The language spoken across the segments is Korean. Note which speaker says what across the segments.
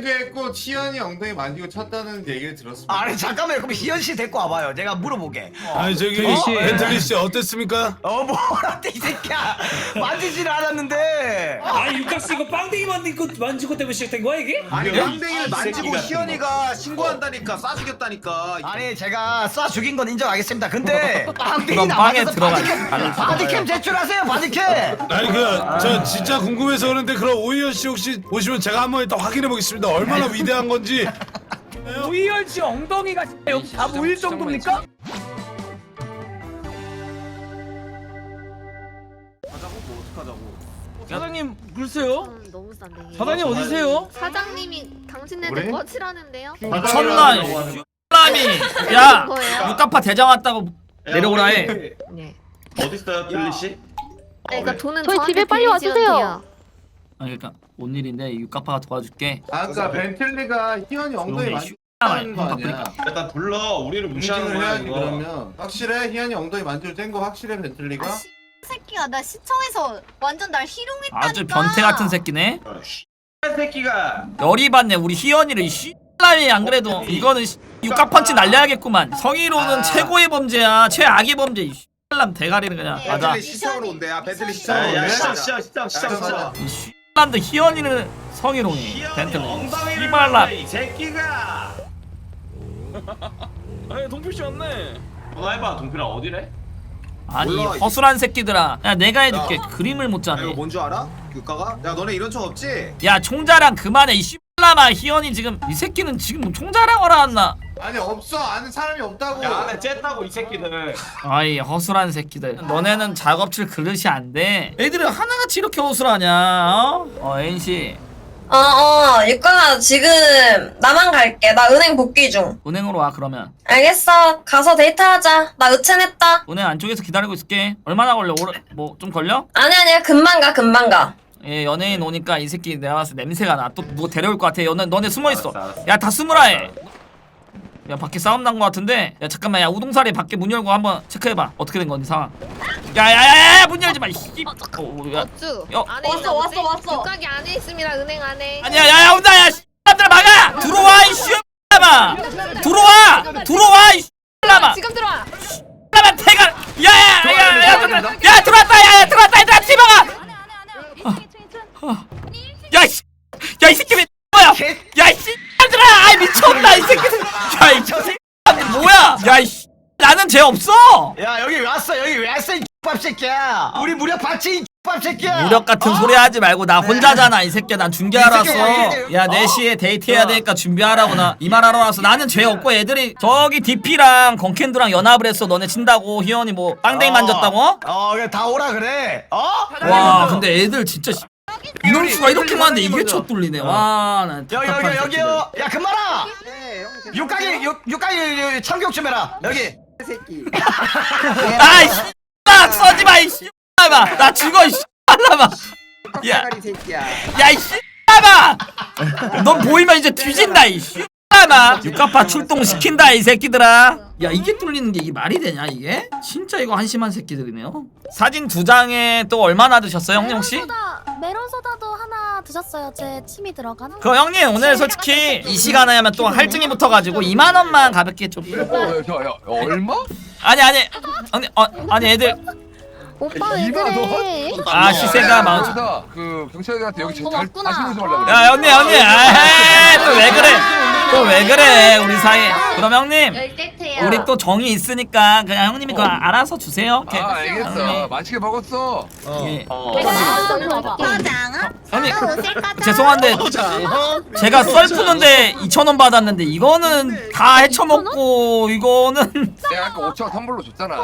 Speaker 1: 뱅크했고 치현이 엉덩이 만지고 쳤다는 얘기를 들었습니다.
Speaker 2: 아니 잠깐만요 그럼 희연 씨 데리고 와봐요 제가 물어보게
Speaker 3: 아니 저기
Speaker 2: 어?
Speaker 3: 벤틀리 씨 어땠습니까?
Speaker 2: 어 뭐라대 이 새끼야 만지질 않았는데
Speaker 4: 아 육각수 이거 빵댕이 만지고 만지고 때문에 시작된 거야 이게?
Speaker 5: 아니
Speaker 3: 예?
Speaker 5: 빵댕이를 만지고 희연이가 신고한다니까 싸 죽였다니까
Speaker 2: 아니 제가 쏴 죽인 건 인정하겠습니다 근데 빵댕이
Speaker 6: 그럼 빵에
Speaker 2: 남아서
Speaker 6: 들어가.
Speaker 2: 바디캠 바디캠 제출하세요 바디캠
Speaker 3: 아니 그 저 진짜 궁금해서 그런데 그럼 오희연 씨 혹시 오시면 제가 한번 일단 확인해 보겠습니다. 얼마나 위대한 건지.
Speaker 7: 오이열 씨 엉덩이가 여기 다 모일 정도입니까?
Speaker 5: 가자고 뭐 어떡하자고
Speaker 7: 사장님 글쎄요.
Speaker 8: 음, 너무 싼데. 이게.
Speaker 7: 사장님 어디세요?
Speaker 8: 사장님이 당신네들
Speaker 1: 그래?
Speaker 8: 꺼치라는데요?
Speaker 6: 미쳤나 사람이 야
Speaker 8: 거예요?
Speaker 6: 육가파 대장 왔다고 내려오라 해
Speaker 8: 네.
Speaker 5: 어딨어요 뜰리 씨?
Speaker 8: 아니, 그러니까 돈은
Speaker 9: 저희
Speaker 8: 저한테
Speaker 9: 집에 빨리 와주세요.
Speaker 8: 돼요.
Speaker 6: 아니 그러니까 뭔 일인데? 육가파가 도와줄게.
Speaker 1: 아까 벤틀리가 희현이 엉덩이
Speaker 6: 말
Speaker 1: 쳤다는 거 아니야?
Speaker 5: 일단 불러. 우리를 무시하는 거야
Speaker 1: 해야지
Speaker 5: 이거.
Speaker 1: 그러면. 확실해? 희현이 엉덩이 만지고 뗀거 확실해 벤틀리가?
Speaker 9: 아, 씨, 새끼야 나 시청에서 완전 날 희롱했다니까.
Speaker 6: 아주 변태 같은 새끼네.
Speaker 5: 어, 씨. 새끼가.
Speaker 6: 열이 받네 우리 희연이를. 이 씨람이 안 그래도 이거는 씨- 육가펀치 날려야겠구만. 성희로는
Speaker 5: 아.
Speaker 6: 최고의 범죄야. 최악의 범죄. 이 씨람 대가리는 그냥.
Speaker 9: 네.
Speaker 6: 맞아
Speaker 5: 벤틀리 시청으로 온대. 야 벤틀리
Speaker 1: 어,
Speaker 5: 시청으로
Speaker 1: 네?
Speaker 5: 온대. 시청 시청 시청 시청 시청
Speaker 6: 이씨 람도 희연이는 성희롱이 벤틀리
Speaker 5: 만져, 이 새끼가
Speaker 7: 아 동표 씨 왔네.
Speaker 5: 전화 해봐 동필아 어디래?
Speaker 6: 아니
Speaker 5: 몰라.
Speaker 6: 허술한 새끼들아 야 내가 해줄게
Speaker 5: 야.
Speaker 6: 그림을 못
Speaker 5: 야,
Speaker 6: 짜네
Speaker 5: 이거 뭔줄 알아? 교과가? 야 너네 이런 척 없지?
Speaker 6: 야 총자랑 그만해 이 씨발람아 희연이 지금 이 새끼는 지금 뭐 총자랑 알아왔나
Speaker 1: 아니 없어 아는 사람이 없다고
Speaker 5: 야 안에 쨌다고 이 새끼들
Speaker 6: 아이 허술한 새끼들 너네는 작업칠 그릇이 안돼 애들은 하나같이 이렇게 허술하냐 어? 어 애인씨
Speaker 9: 어, 어, 육가 지금 나만 갈게. 나 은행 복귀 중.
Speaker 6: 은행으로 와 그러면
Speaker 9: 알겠어. 가서 데이트하자. 나 의첸했다.
Speaker 6: 은행 안쪽에서 기다리고 있을게 얼마나 걸려 오래 뭐좀 걸려?
Speaker 9: 아니, 아니야. 금방 가, 금방 가.
Speaker 6: 예 연예인 오니까 이 새끼 내가 봤을 때 냄새가 나 또 누가 데려올 것 같아 너네, 너네 숨어있어
Speaker 5: 알았어, 알았어.
Speaker 6: 야 다 숨으라 해 야 밖에 싸움 난것 같은데 야 잠깐만 야 우동사리 밖에 문 열고 한번 체크해봐 어떻게 된 건지 상황 야야야야 문 열지 마 씨. 어, 어, 야.
Speaker 8: 어쭈.
Speaker 6: 여-
Speaker 8: 안에
Speaker 9: 왔어,
Speaker 8: 있나
Speaker 9: 왔어,
Speaker 8: 보지?
Speaker 9: 왔어.
Speaker 8: 육각이 안에 있습니다. 은행 안에.
Speaker 6: 아니야 야야 온다 야 씨발들 막아 들어와 이 씨발마 들어와 들어와 이 씨발마
Speaker 8: 지금 들어와.
Speaker 6: 씨발마 태가 야야야야 야 들어왔다 야야 들어왔다 얘들아 팀아가 야이 야이 새끼 왜 뭐야 야이 씨발들아 아이 미쳤다 이 새끼들 야이 새끼 뭐야 야이 씨 나는 죄 없어
Speaker 2: 야 여기 왜 왔어 여기 왜 왔어 이 X밥 새끼야 우리 무력 받지 이 X밥 새끼야
Speaker 6: 무력 같은
Speaker 2: 어?
Speaker 6: 소리 하지 말고 나 혼자잖아 이 새끼야 난 준비하러
Speaker 2: 이 새끼야,
Speaker 6: 왔어 야
Speaker 2: 어?
Speaker 6: 4시에 데이트해야
Speaker 2: 어.
Speaker 6: 되니까 준비하라고 나 이 말 하러 왔어 나는 죄 없고 애들이 저기 DP랑 건캔드랑 연합을 했어 너네 친다고 희연이 뭐 빵댕이 만졌다고 어?
Speaker 2: 어 그래 다 오라 그래 어?
Speaker 6: 와 근데 애들 진짜 씨- 이럴 수가 이렇게 많은데 이게 첫 뚫리네 와난
Speaker 2: 여기 여기 여기요 야 금마라 육각이 육 육각이 참교육 좀 해라 여기
Speaker 6: 아이 씨나 써지 마 이 씨발마. 나 죽어 이 씨발마. 야야이 씨발마. 넌 보이면 이제 뒤진다 이 씨발마. 육가파 출동 시킨다 이 새끼들아 야 이게 뚫리는 게 이게 말이 되냐 이게 진짜 이거 한심한 새끼들이네요 사진 두 장에 또 얼마나 드셨어요 형님 혹시?
Speaker 9: 메론소다, 메론 소다도 하나 드셨어요. 제 침이 들어가는.
Speaker 6: 그 형님 오늘 솔직히 이 시간에 하면 또 할증이 붙어가지고 2만 원만 가볍게 좀
Speaker 7: 얼마?
Speaker 6: 아니 아니 형님 어, 아니 애들
Speaker 9: 오빠 왜 그래?
Speaker 6: 아 시세가 마음
Speaker 7: 그 경찰관한테 여기 잘. 다시 오지 말라 그래.
Speaker 6: 야 형님 형님 또왜 그래 또 왜 그래 우리 사이 그럼 형님. 우리 또 정이 있으니까 그냥 형님이 그거 알아서 주세요 오케이.
Speaker 7: 아 알겠어.
Speaker 6: 형님.
Speaker 7: 맛있게 먹었어.
Speaker 6: 예.
Speaker 9: 과장.
Speaker 6: 형님
Speaker 9: 오실 거죠?
Speaker 6: 죄송한데 제가 썰 푸는데 2,000원 받았는데 이거는 다 헤쳐먹고 이거는
Speaker 7: 내가 아까 5천 원 선물로 줬잖아.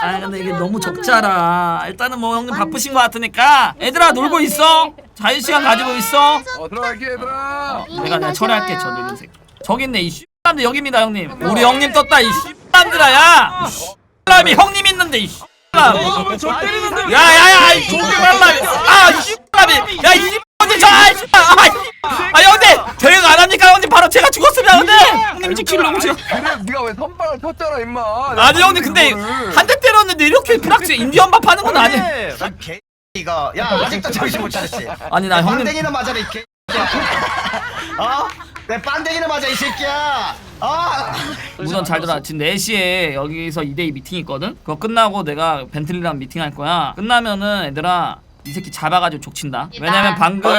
Speaker 6: 아 근데 이게 너무 적자라 일단은 뭐 형님 바쁘신 것 같으니까 애들아 놀고 있어 자유시간 가지고 있어?
Speaker 7: 어 들어갈게 얘들아.
Speaker 6: 내가 내가 처리할게 저 늙은 새끼. 저기 있네 이 씨람들 여기입니다 형님. 우리 형님 떴다 이 씨람들아 야! 씨람이 형님 있는데 이 씨람
Speaker 7: 저 때리는데.
Speaker 6: 야야야 이 조개발람이 아 씨람이. 야이 씨람이 저아 씨발 아 형님 대응 안 합니까? 형님 바로 제가 죽었습니다 형님. 형님 지키려고 제가
Speaker 7: 그래 네가 왜 선빵을 텄잖아 임마.
Speaker 6: 아니 형님 근데 한 대 때렸는데 이렇게 프락스 인디언 밥 하는 건 아니
Speaker 2: 개 이거 야 아직도 정신 못 차렸지
Speaker 6: 아니 나 형님
Speaker 2: 빵댕이는 맞아라 이 개 어? 내 빵댕이를 맞아 이 새끼야 어?
Speaker 6: 우선 잘 들어. 지금 4시에 여기서 2대2 미팅 있거든? 그거 끝나고 내가 벤틀리랑 미팅 할 거야. 끝나면은 얘들아, 이 새끼 잡아가지고 족친다. 왜냐면 방금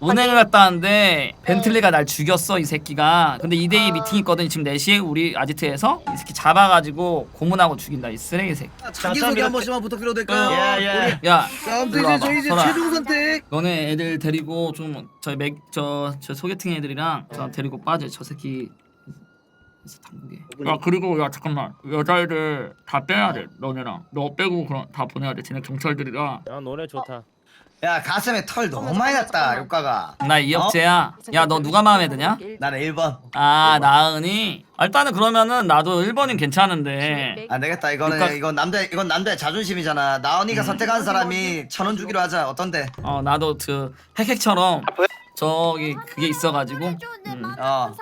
Speaker 6: 은행을 갔다 왔는데 벤틀리가 날 죽였어, 이 새끼가. 근데 2대2 미팅 있거든. 지금 4시에 우리 아지트에서 이 새끼 잡아가지고 고문하고 죽인다, 이 쓰레기 새끼.
Speaker 2: 자기소개 한 번씩만 부탁드려도 될까요? 예예
Speaker 6: 야,
Speaker 2: 다음부터
Speaker 6: 일로
Speaker 2: 이제. 저희 이제
Speaker 6: 설아.
Speaker 2: 최종 선택
Speaker 6: 너네 애들 데리고 좀 저희 맥, 저, 저 소개팅 애들이랑 저 데리고 빠져. 저 새끼. 그래서 당국에. 야 그리고 야 잠깐만. 여자애들 다 빼야 돼 너네랑. 너 빼고 그럼 다 보내야 돼. 쟤네 경찰들이라.
Speaker 7: 야 노래 좋다.
Speaker 2: 야 가슴에 털 너무 많이 났다 효과가.
Speaker 6: 나 이혁재야. 야 너 누가 마음에 드냐?
Speaker 2: 나는 1번.
Speaker 6: 아 나은이? 아, 일단은 그러면은 나도 1번이 괜찮은데.
Speaker 2: 안 되겠다. 이거는
Speaker 6: 그러니까-
Speaker 2: 이건 남자 이건 남자의 자존심이잖아. 나은이가 선택한 사람이 천 원 주기로 하자. 어떤데?
Speaker 6: 어 나도 그 핵핵처럼 저기 그게 있어가지고. 음.
Speaker 2: 어.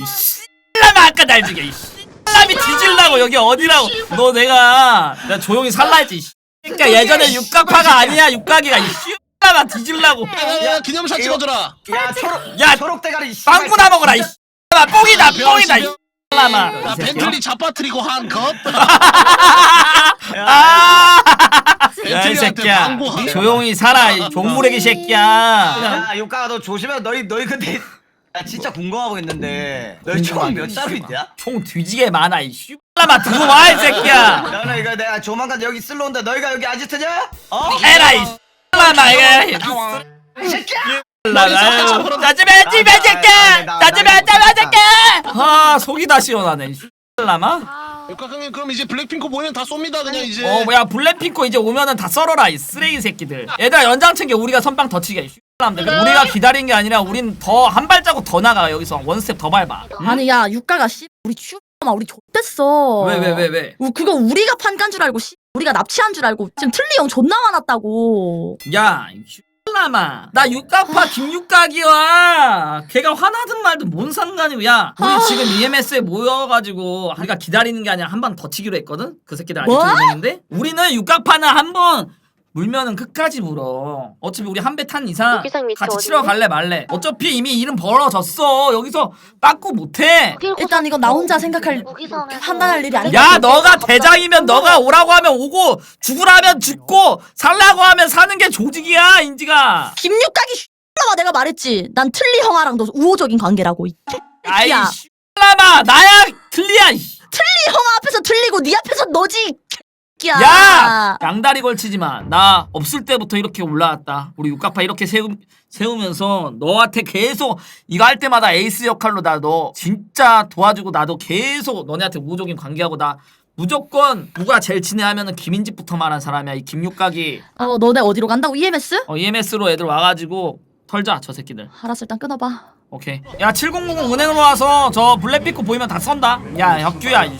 Speaker 6: 이씨 라마 아까 날 죽여 이 씨라미 뒤질라고 여기 어디라고. 너 내가 내가 조용히 살라 했지 이 그러니까 예전에 육각파가 아니야 육각이가. 이 씨라마 뒤질라고.
Speaker 2: 야 기념샷 찍어줘라. 야 초록
Speaker 6: 야
Speaker 2: 초록 대가리
Speaker 6: 빵꾸나 먹어라 이 씨라마 뽕이다 뽕이다 이 씨라마
Speaker 3: 벤틀리 잡아뜨리고 한 것?
Speaker 6: 아! 야이 새끼야. 조용히 살아 이 종무레기 새끼야.
Speaker 2: 야 효과가 너 조심해. 너희 너희 근데 야, 진짜 궁금하고 있는데 너희 총몇 자루 있냐?
Speaker 6: 총 뒤지게 많아 이 씨라마 들어와 이 새끼야
Speaker 2: 너는 이거 내가 조만간 여기 쓸러 온다 너희가 여기 아지트냐? 어?
Speaker 6: 에라 이 씨라마 이게
Speaker 2: 이 새끼야!
Speaker 6: 나가요. 나좀해 집에 새끼. 나좀 해, 나좀 새끼. 아 속이 다 시원하네. 라마?
Speaker 3: 육각형님 그럼 이제 블랙핑크 보이면 다 쏩니다 그냥 이제
Speaker 6: 어 뭐야 블랙핑크 이제 오면은 다 썰어라 이 쓰레기 새끼들. 얘들아 연장 챙겨 우리가 선빵 더 치게. 이 우리가 기다린 게 아니라 우린 더 한 발자국 더 나가 여기서 원 스텝 더 밟아. 응?
Speaker 10: 아니 야 육가가 씨 우리 슈마 우리 좆됐어
Speaker 6: 왜 왜 왜 왜?
Speaker 10: 우- 그거 우리가 판간 줄 알고 씨 우리가 납치한 줄 알고 지금 틀리 형 존나 화났다고
Speaker 6: 야. 라마 나 육각파 김육각이야 걔가 화나든 말든 뭔 상관이고 야 우리
Speaker 10: 아.
Speaker 6: 지금 EMS에 모여가지고 우리가 기다리는 게 아니라 한 번 더 치기로 했거든 그 새끼들 아직도
Speaker 10: 뭐?
Speaker 6: 있는데 우리는 육각파는 한번 물면은 끝까지 물어. 어차피 우리 한 배 탄 이상
Speaker 8: 여기상
Speaker 6: 같이
Speaker 8: 어디니?
Speaker 6: 치러 갈래 말래. 어차피 이미 이름 벌어졌어. 여기서 빠꾸 못해.
Speaker 10: 일단 이거 나 혼자 생각할 판단할 일이 아니야.
Speaker 6: 야 너가 대장이면 너가 오라고 하면 오고 죽으라면 죽고 살라고 하면 사는 게 조직이야 인지가.
Speaker 10: 김육각이 슈마 내가 말했지. 난 틀리 형아랑도 우호적인 관계라고 이
Speaker 6: 아이
Speaker 10: 야.
Speaker 6: 씨라마. 나야 틀리야 이.
Speaker 10: 틀리 형아 앞에서 틀리고 네 앞에서 너지 야
Speaker 6: 야! 양다리 걸치지 마. 나 없을 때부터 이렇게 올라왔다. 우리 육각파 이렇게 세우, 세우면서 너한테 계속 이거 할 때마다 에이스 역할로 나 너 진짜 도와주고 나도 계속 너네한테 우호적인 관계하고 나 무조건 누가 제일 친해 하면은 김인집부터 말한 사람이야. 이 김육각이
Speaker 10: 어 너네 어디로 간다고 EMS?
Speaker 6: 어, EMS로 애들 와가지고 털자 저 새끼들.
Speaker 10: 알았어 일단 끊어봐
Speaker 6: 오케이. 야 7000 은행으로 와서 저 블랙피코 보이면 다 쏜다. 야 혁규야 이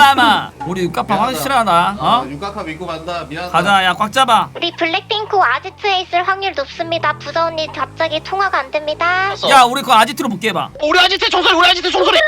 Speaker 6: 라마 우리 육각파 확실하다. 어?
Speaker 1: 육각파 믿고 간다. 미안하다.
Speaker 6: 가자 야 꽉 잡아.
Speaker 8: 우리 블랙핑크 아지트에 있을 확률 높습니다. 부자 언니 갑자기 통화가 안 됩니다.
Speaker 6: 야 우리 그 아지트로 복귀해봐
Speaker 3: 우리 아지트 총소리 우리 아지트 총소리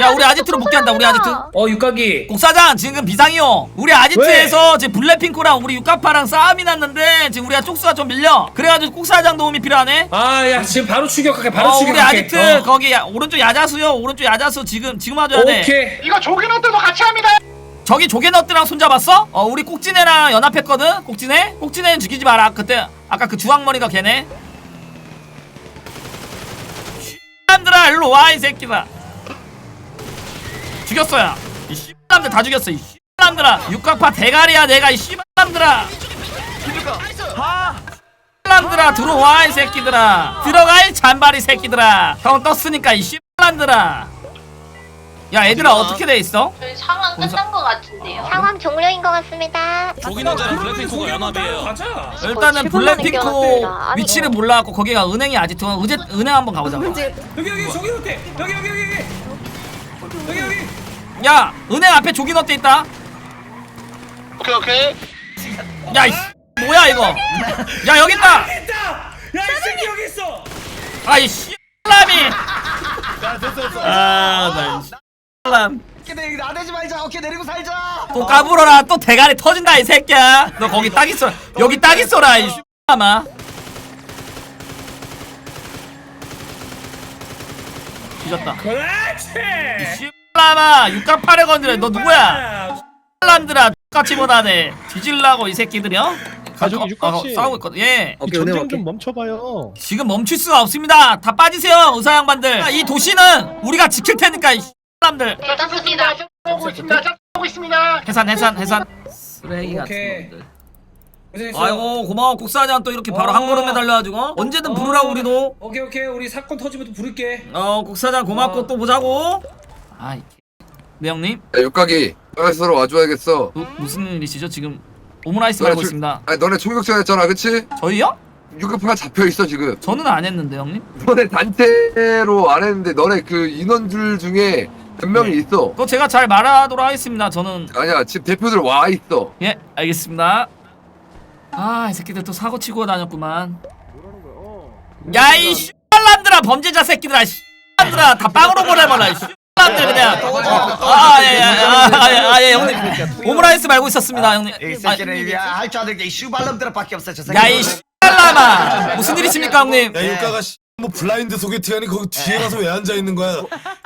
Speaker 6: 야 우리 아지트로 복귀한다 우리 아지트
Speaker 4: 어 육각이.
Speaker 6: 국사장 지금 비상이요 우리 아지트에서 지금 블랙핑크랑 우리 육각파랑 싸움이 났는데 지금 우리가 쪽수가 좀 밀려 그래가지고 국사장 도움이 필요하네
Speaker 4: 아 야 지금 바로 추격할게. 바로
Speaker 6: 어 우리
Speaker 4: 추격할게.
Speaker 6: 아지트
Speaker 4: 어.
Speaker 6: 거기 야, 오른쪽 야자수요 오른쪽 야자수 지금 지금 와줘야 돼
Speaker 4: 오케이.
Speaker 3: 이거 조기노트도 같이 합니다
Speaker 6: 저기 조개너트랑 손잡았어? 어 우리 꼭지네랑 연합했거든 꼭지네? 꼭지네는 죽이지 마라 그때 아까 그 주황머리가 걔네 사람들아 일로 와 이 새끼가 죽였어야 이 씨람들 다 죽였어 이 씨람들아 육각파 대가리야 내가 이 씨람들아 씨람들아 들어와 이 새끼들아 들어가 이 잔바리 새끼들아 형 떴으니까 이 씨람들아 야 얘들아 어떻게 돼 있어?
Speaker 9: 저희 상황 끝난 것 같은데요.
Speaker 8: 상황 종료인 것 같습니다.
Speaker 4: 조기남자랑 블랙핑크가 연합이에요. 가자.
Speaker 6: 일단은
Speaker 8: 어,
Speaker 6: 블랙핑크.
Speaker 8: 아니,
Speaker 6: 위치를
Speaker 8: 뭐.
Speaker 6: 몰라갖고 거기가 은행이 아직도 의제 은행 한번 가보자.
Speaker 4: 여기 여기 저기 어때? 여기 여기 여기 여기. 여기 여기.
Speaker 6: 야 은행 앞에 조기 넣대 있다.
Speaker 3: 오케이 오케이
Speaker 6: 야 이, 뭐야 이거? 야 여기 있다.
Speaker 4: 있다. 야이 새끼 여기 있어.
Speaker 6: 아이 씨람이. 아나 씨람.
Speaker 2: 오케이 내 나대지 말자 오케이 내리고 살자
Speaker 6: 또 까불어라 또 대가리 터진다 이 새끼야. 너 거기 딱 있어. 여기 딱 있어라 이 씨람아. 뒤졌다
Speaker 4: 그렇지
Speaker 6: 씨 발라마 육각 팔에 건드려. 너 누구야?
Speaker 4: 아,
Speaker 6: 사람들아 똑같이 못하네. 뒤질라고 이 새끼들이요
Speaker 7: 가족이
Speaker 6: 어. 어, 싸우고 있거든. 예.
Speaker 7: 이 전쟁 좀 멈춰봐요.
Speaker 6: 지금 멈출 수가 없습니다. 다 빠지세요 의사 양반들. 이 도시는 우리가 지킬 테니까 이 사람들.
Speaker 8: 괜찮습니다.
Speaker 6: 해산 해산 해산. 쓰레기 같은
Speaker 4: 오케이.
Speaker 6: 놈들.
Speaker 4: 고생했어
Speaker 6: 아이고 고마워. 국사장 또 이렇게 바로 한 걸음에 달려가지고. 언제든 부르라고 우리도.
Speaker 4: 오케이 오케이. 우리 사건 터지면 또 부를게.
Speaker 6: 어 국사장 고맙고
Speaker 4: 어.
Speaker 6: 또 보자고 아이 네 형님?
Speaker 11: 야, 육각이 서로 와줘야겠어.
Speaker 6: 무, 무슨 일이시죠? 지금 오므라이스 말고
Speaker 11: 저-
Speaker 6: 있습니다.
Speaker 11: 아니 너네 총격전 했잖아, 그치?
Speaker 6: 저희요?
Speaker 11: 육각파가 잡혀 있어 지금.
Speaker 6: 저는 안 했는데 형님?
Speaker 11: 너네 단체로 안 했는데 너네 그 인원들 중에 몇 명이 있어.
Speaker 6: 그거 제가 잘 말하도록 하겠습니다. 저는
Speaker 11: 아니야, 지금 대표들 와 있어.
Speaker 6: 예 알겠습니다. 아 이 새끼들 또 사고 치고 다녔구만. 야이 씨발람들아 범죄자 새끼들아 씨발람들아. 다 빵으로 보내봐라 이 씨발 람들 그냥 아예아예 형님 오므라이스 말고 있었습니다 형님
Speaker 2: 이 새끼는 할줄 아는 게이 슈발놈들밖에 없어 저 새끼.
Speaker 6: 야이 씨발람아 무슨 일이십니까 형님
Speaker 3: 야 육가가 씨, 뭐 블라인드 소개팅하니 거기 뒤에 가서 왜 앉아 있는 거야?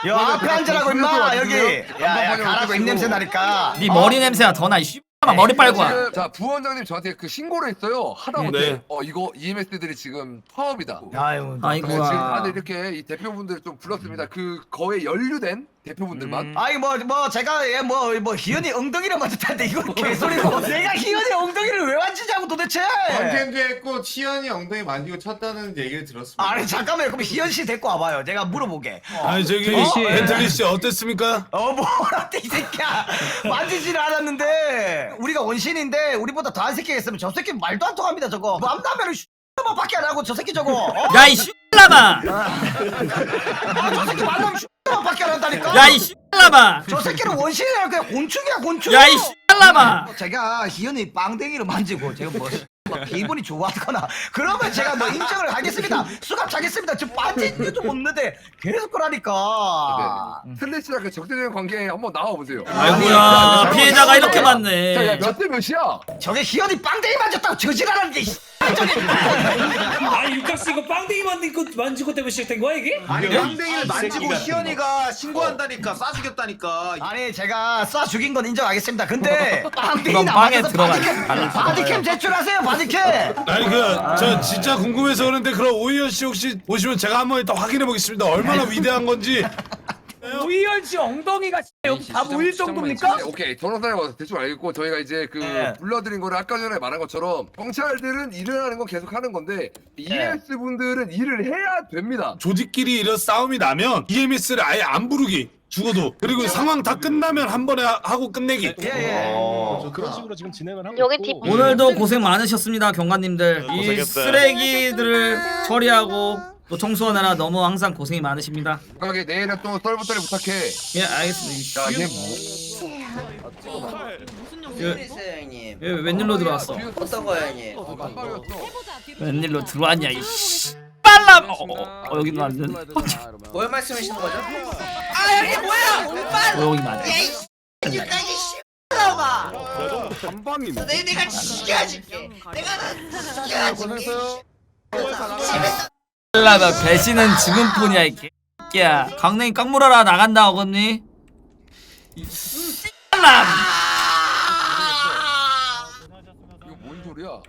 Speaker 2: 여 앞에 앉으라고 임마 여기. 야야 가라고. 입냄새 나니까.
Speaker 6: 네 머리 냄새가 더나 이씨 발람아 머리 빨고 와
Speaker 11: 지금 자 부원장님 저한테 그 신고를 했어요. 하다 못해
Speaker 3: 네.
Speaker 11: 어 이거 EMS들이 지금 파업이다.
Speaker 2: 아유.
Speaker 6: 아이고야.
Speaker 11: 그래서 지금 다들 이렇게 이 대표분들 좀 불렀습니다. 그 거에 연루된 대표분들만.
Speaker 2: 아니 뭐 뭐 제가 얘뭐뭐 희연이 엉덩이를 만졌다는데 이건 개소리고. 내가 희연이 엉덩이를 왜 만지냐고 도대체!
Speaker 1: 언젠도 했고 치현이 엉덩이 만지고 쳤다는 얘기를 들었습니다.
Speaker 2: 아니 잠깐만요. 그럼 희연 씨 데리고 와봐요. 제가 물어보게.
Speaker 3: 아니 저기
Speaker 7: 벤틀리 씨.
Speaker 3: 벤틀리 씨 어땠습니까?
Speaker 2: 어 뭐라대 이 새끼야. 만지지를 않았는데 우리가 원신인데 우리보다 더한 새끼가 있으면 저 새끼 말도 안 통합니다 저거. 만나면은 슈만 밖에 안 하고 저 새끼 저거 어?
Speaker 6: 야이 씨발람아
Speaker 2: 아, 저 새끼 만나면 슈만 밖에 안 한다니까
Speaker 6: 야이 씨발람아
Speaker 2: 저 새끼는 원신이야 그냥 곤충이야 곤충
Speaker 6: 야이 씨발람아
Speaker 2: 제가 희연이 빵댕이를 만지고 제가 뭐막 기분이 좋았거나 그러면 제가 뭐 인정을 하겠습니다 수갑 차겠습니다 지금 빠진 게좀 없는데 계속 그러니까
Speaker 11: 네. 슬래시랑 그 적대적인 관계에 한번 나와 보세요.
Speaker 6: 아이고야 피해자가 이렇게
Speaker 11: 자,
Speaker 6: 많네
Speaker 11: 야, 몇대 몇이야?
Speaker 2: 저게 희연이 빵댕이 만졌다고 저지랄하는 게 씨.
Speaker 4: 아 육각씨 이거 빵댕이 만지고 만지고 때문에 시작된 거야 이게?
Speaker 5: 아니 빵댕이를 만지고
Speaker 7: 새끼가.
Speaker 5: 희연이가 신고한다니까 싸 죽였다니까
Speaker 2: 아니 제가 쏴 죽인 건 인정하겠습니다 근데 빵댕이
Speaker 6: 그럼 빵에
Speaker 2: 남아서
Speaker 6: 들어가
Speaker 2: 바디캠. 바디캠 제출하세요 바디캠
Speaker 3: 아니 그 저 진짜 궁금해서 그런데 그럼 오희연 씨 혹시 오시면 제가 한번 일단 확인해 보겠습니다. 얼마나 위대한 건지.
Speaker 7: 오이현 씨 엉덩이가 여기 다 모일 정도입니까?
Speaker 11: 네, 오케이 와서 대충 알겠고 저희가 이제 그
Speaker 2: 네.
Speaker 11: 불러드린 거를 아까 전에 말한 것처럼 경찰들은 일을 하는 건 계속 하는 건데 EMS 분들은 일을 해야 됩니다.
Speaker 3: 조직끼리 이런 싸움이 나면 EMS를 아예 안 부르기 죽어도 그리고 상황 다 끝나면 한 번에 하- 하고 끝내기.
Speaker 2: 예 예
Speaker 7: 어, 그런 식으로 지금 진행을 하고
Speaker 8: 여기
Speaker 7: 있고.
Speaker 8: 뒷-
Speaker 6: 오늘도 고생 많으셨습니다 경관님들 이
Speaker 3: 고생했어요.
Speaker 6: 쓰레기들을 처리하고 또 청소하느라 너무 항상 고생이 많으십니다.
Speaker 11: 가게 내일은 또 썰부터리 부탁해.
Speaker 6: 예 알겠습니다.
Speaker 11: 야, 얘
Speaker 6: 예, 예, 웬일로 들어왔어?
Speaker 11: 어떤 거야, 얘? 어, 깜빡이었어.
Speaker 6: 웬일로 들어왔냐 이 씨발람 어, 어, 어 여긴 안 되네
Speaker 5: 뭘 말씀하시는 거죠?
Speaker 6: 어, 여기 맞아!
Speaker 11: 내가 지켜줄게. 내가 고생했어요.
Speaker 6: 씨발라 나 배신은 지금뿐이야 이 개야 강냉이 깡물어라 나간다 어금니?
Speaker 11: 이거 뭔 소리야? 아,